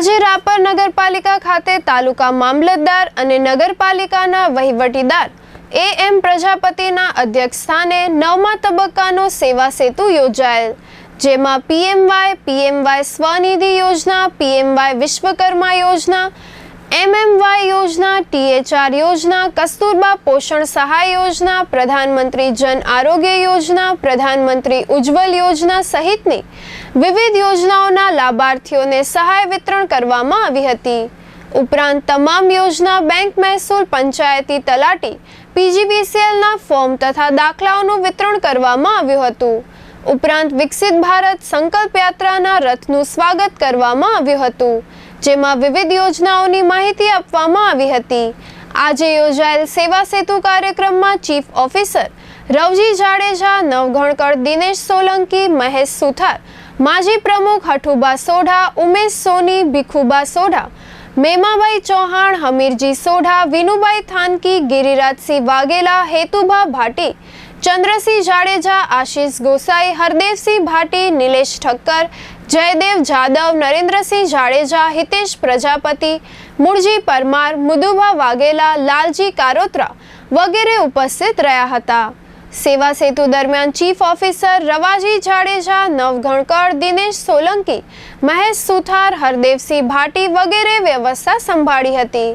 આજે રાપર નગરપાલિકા ખાતે તાલુકા મામલતદાર અને નગરપાલિકાના વહીવટીદાર એ એમ પ્રજાપતિના અધ્યક્ષસ્થાને નવમા તબક્કાનો સેવા સેતુ યોજાયેલ, જેમાં પીએમવાય પીએમવાય સ્વનિધિ યોજના, પીએમવાય વિશ્વકર્મા યોજના એમએમવાય યોજના, ટીએચઆર યોજના, કસ્તુરબા પોષણ સહાય યોજના, પ્રધાનમંત્રી જન આરોગ્ય યોજના, પ્રધાનમંત્રી ઉજ્જવલ યોજના સહિતની વિવિધ યોજનાઓના લાભાર્થીઓને સહાય વિતરણ કરવામાં આવી હતી. ઉપરાંત તમામ યોજના બેંક મહેસૂલ પંચાયતી તલાટી પીજીવીસીએલના ફોર્મ તથા દાખલાઓનું વિતરણ કરવામાં આવ્યું હતું. ઉપરાંત વિકસિત ભારત સંકલ્પ યાત્રાના રથનું સ્વાગત કરવામાં આવ્યું હતું. જેમાં વિવિધ યોજનાઓની માહિતી આપવામાં આવી હતી. આજે યોજાયેલ સેવા સેતુ કાર્યક્રમમાં ચીફ ઓફિસર રવજી જાડેજા નવઘણકર દિનેશ સોલંકી, મહેશ સુથાર, માજી પ્રમુખ હઠુબા સોઢા, ઉમેશ સોની, ભીખુબા સોઢા મેમાભાઈ ચૌહાણ, હમીરજી સોઢા વિનુભાઈ થાનકી, ગિરિરાજસિંહ વાઘેલા, હેતુભા ભાટી, ચંદ્રસિંહ જાડેજા, આશીષ ગોસાઈ, હરદેવસિંહ ભાટી, નિલેશ ઠક્કર જયદેવ જાદવ, નરેન્દ્રસિંહ જાડેજા, હિતેશ પ્રજાપતિ મુળજી પરમાર, મુદુભા વાઘેલા, લાલજી કારોત્રા વગેરે ઉપસ્થિત રહ્યા હતા. સેવા સેતુ દરમિયાન ચીફ ઓફિસર રવાજી જાડેજા નવઘણકર દિનેશ સોલંકી, મહેશ સુથાર, હરદેવસિંહ ભાટી વગેરે વ્યવસ્થા સંભાળી હતી.